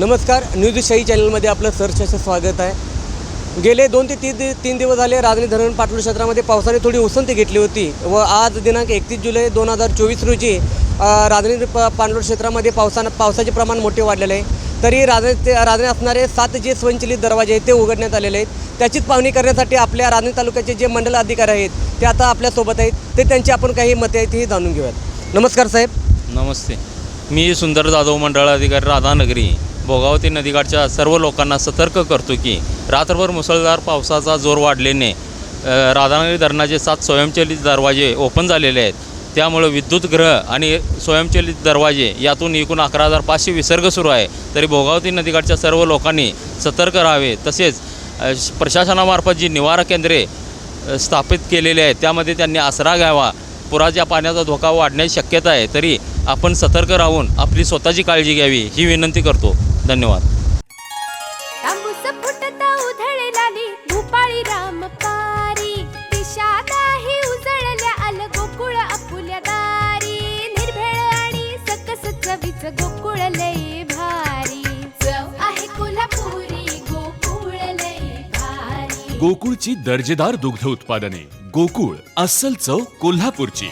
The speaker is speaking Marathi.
नमस्कार न्यूज शाही चॅनलमध्ये आपलं सरशाचं स्वागत आहे. गेले दोन ते तीन दि तीन दिवस झाले राजनी धरण पाटोळ क्षेत्रामध्ये पावसाने थोडी उसंती घेतली होती व आज दिनांक एकतीस जुलै दोन हजार चोवीस रोजी अ, राजनी प क्षेत्रामध्ये पावसानं पावसाचे प्रमाण मोठे वाढलेले आहे. तरी राजनी ते असणारे सात जे स्वयंचलित दरवाजे आहेत ते उघडण्यात आलेले आहेत. त्याचीच पाहणी करण्यासाठी आपल्या राजनी तालुक्याचे जे मंडल अधिकारी आहेत ते आता आपल्यासोबत आहेत. ते त्यांची आपण काही मते आहेत हे जाणून घेऊयात. नमस्कार साहेब. नमस्ते. मी सुंदर जाधव मंडळ अधिकारी राधानगरी. भोगावती नदीकाठच्या सर्व लोकांना सतर्क करतो की रात्रभर मुसळधार पावसाचा जोर वाढल्याने राधानगरी धरणाचे सात स्वयंचलित दरवाजे ओपन झालेले आहेत. त्यामुळे विद्युत ग्रह आणि स्वयंचलित दरवाजे यातून एकूण अकरा हजार पाचशे विसर्ग सुरू आहे. तरी भोगावती नदीकाठच्या सर्व लोकांनी सतर्क राहावे. तसेच प्रशासनामार्फत जी निवारा केंद्रे स्थापित केलेली आहेत त्यामध्ये त्यांनी आसरा घ्यावा. पुराच्या पाण्याचा धोका वाढण्याची शक्यता आहे. तरी आपण सतर्क राहून आपली स्वतःची काळजी घ्यावी ही विनंती करतो. धन्यवाद. गोकुळ आपुल्या दारी. निर्भेळ आणि सकस चवीच गोकुळ लई भारी. आहे कोल्हापुरी गोकुळ लई भारी. गोकुळची दर्जेदार दुग्ध उत्पादने. गोकुळ अस्सल चव कोल्हापूरची.